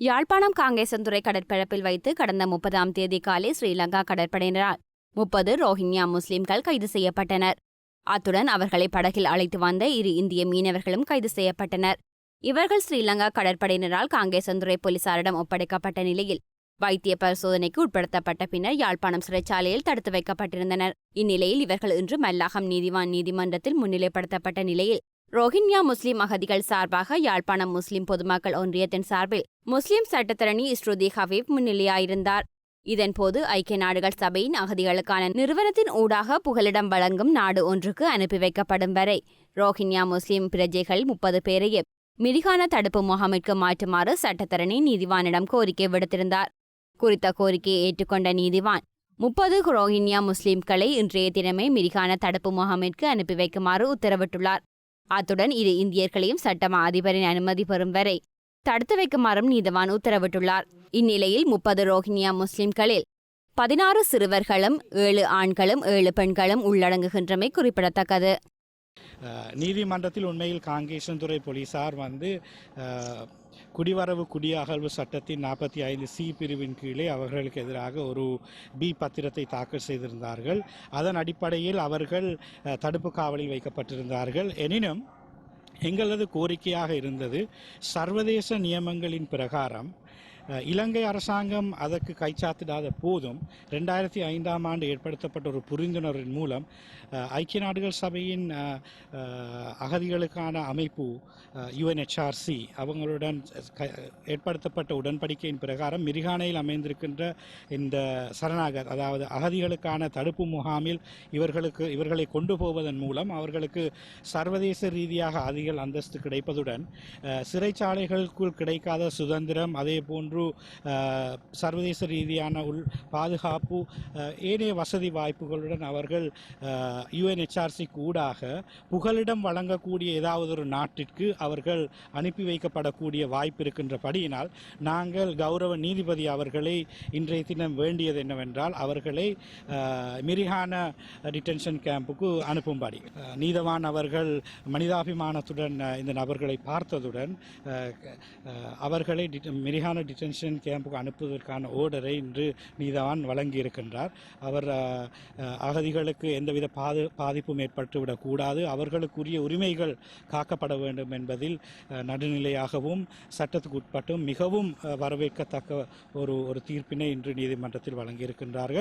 யாழ்ப்பாணம் காங்கேசந்துறை கடற்பரப்பில் வைத்து கடந்த முப்பதாம் தேதி காலை ஸ்ரீலங்கா கடற்படையினரால் முப்பது ரோஹிங்யா முஸ்லிம்கள் கைது செய்யப்பட்டனர். அத்துடன் அவர்களை படகில் அழைத்து வந்த இரு இந்திய மீனவர்களும் கைது செய்யப்பட்டனர். இவர்கள் ஸ்ரீலங்கா கடற்படையினரால் காங்கேசந்துறை போலீசாரிடம் ஒப்படைக்கப்பட்ட நிலையில் வைத்திய பரிசோதனைக்கு உட்படுத்தப்பட்ட பின்னர் யாழ்ப்பாணம் சிறைச்சாலையில் தடுத்து வைக்கப்பட்டிருந்தனர். இந்நிலையில் இவர்கள் இன்று மல்லாகம் நீதிவான் நீதிமன்றத்தில் முன்னிலைப்படுத்தப்பட்ட நிலையில் ரோஹிங்யா முஸ்லிம் அகதிகள் சார்பாக யாழ்ப்பாணம் முஸ்லிம் பொதுமக்கள் ஒன்றியத்தின் சார்பில் முஸ்லிம் சட்டத்தரணி இஸ்ருதி ஹபீப் முன்னிலையாயிருந்தார். இதன்போது ஐக்கிய நாடுகள் சபையின் அகதிகளுக்கான நிறுவனத்தின் ஊடாக புகலிடம் வழங்கும் நாடு ஒன்றுக்கு அனுப்பி வைக்கப்படும் வரை ரோஹிங்யா முஸ்லிம் பிரஜைகள் முப்பது பேரையும் மிரிகான தடுப்பு முகாமிற்கு மாற்றுமாறு சட்டத்தரணி நீதிவானிடம் கோரிக்கை விடுத்திருந்தார். குறித்த கோரிக்கையை ஏற்றுக்கொண்ட நீதிவான் முப்பது ரோஹிங்யா முஸ்லிம்களை இன்றைய தினமே மிரிகான தடுப்பு முகாமிற்கு அனுப்பி வைக்குமாறு உத்தரவிட்டுள்ளார். அத்துடன் இரு இந்தியர்களையும் சட்டமா அதிபரின் அனுமதி பெறும் வரை தடுத்து வைக்குமாறும் நீதவான் உத்தரவிட்டுள்ளார். இந்நிலையில் முப்பது ரோஹிங்யா முஸ்லிம்களில் பதினாறு சிறுவர்களும் ஏழு ஆண்களும் ஏழு பெண்களும் உள்ளடங்குகின்றமை குறிப்பிடத்தக்கது. நீதிமன்றத்தில் உண்மையில் காங்கேசன்துறை போலீசார் வந்து குடிவரவு குடியகழ்வு சட்டத்தின் நாற்பத்தி ஐந்து சி பிரிவின் கீழே அவர்களுக்கு எதிராக ஒரு பி பத்திரத்தை தாக்கல் செய்திருந்தார்கள். அதன் அடிப்படையில் அவர்கள் தடுப்பு காவலில் வைக்கப்பட்டிருந்தார்கள். எனினும் எங்களது கோரிக்கையாக இருந்தது சர்வதேச நியமங்களின் பிரகாரம் இலங்கை அரசாங்கம் அதற்கு கைச்சாத்திடாத போதும் ரெண்டாயிரத்தி ஐந்தாம் ஆண்டு ஏற்படுத்தப்பட்ட ஒரு புரிந்துணர்வின் மூலம் ஐக்கிய நாடுகள் சபையின் அகதிகளுக்கான அமைப்பு யுஎன்ஹெச்ஆர்சி அவங்களுடன் ஏற்படுத்தப்பட்ட உடன்படிக்கையின் பிரகாரம் மிரிகானையில் அமைந்திருக்கின்ற இந்த சரணாகத் அதாவது அகதிகளுக்கான தடுப்பு முகாமில் இவர்களுக்கு இவர்களை கொண்டு போவதன் மூலம் அவர்களுக்கு சர்வதேச ரீதியாக அதிகள் அந்தஸ்து கிடைப்பதுடன் சிறைச்சாலைகளுக்குள் கிடைக்காத சுதந்திரம் அதே போன்று ஒரு சர்வதேச ரீதியான உள் பாதுகாப்பு ஏனைய வசதி வாய்ப்புகளுடன் அவர்கள் யுஎன்ஹெச்ஆர்சி கூடாக புகலிடம் வழங்கக்கூடிய ஏதாவது ஒரு நாட்டிற்கு அவர்கள் அனுப்பி வைக்கப்படக்கூடிய வாய்ப்பு இருக்கின்றபடியினால் நாங்கள் கௌரவ நீதிபதி அவர்களை இன்றைய தினம் வேண்டியது என்னவென்றால் அவர்களை மிரிகான டிடென்ஷன் கேம்புக்கு அனுப்பும்படி. நீதவான் அவர்கள் மனிதாபிமானத்துடன் இந்த நபர்களை பார்த்ததுடன் அவர்களை மிரிகான டிடென்ஷன் கேம்புக்கு அனுப்புவதற்கான ஓர்டரை இன்று நீதவான் வழங்கியிருக்கின்றார். அவர் அகதிகளுக்கு எந்தவித பாது பாதிப்பும் ஏற்பட்டுவிடக்கூடாது அவர்களுக்குரிய உரிமைகள் காக்கப்பட வேண்டும் என்பதில் நடுநிலையாகவும் சட்டத்துக்கு உட்பட்டும் மிகவும் வரவேற்கத்தக்க ஒரு ஒரு தீர்ப்பினை இன்று நீதிமன்றத்தில் வழங்கியிருக்கின்றார்கள்.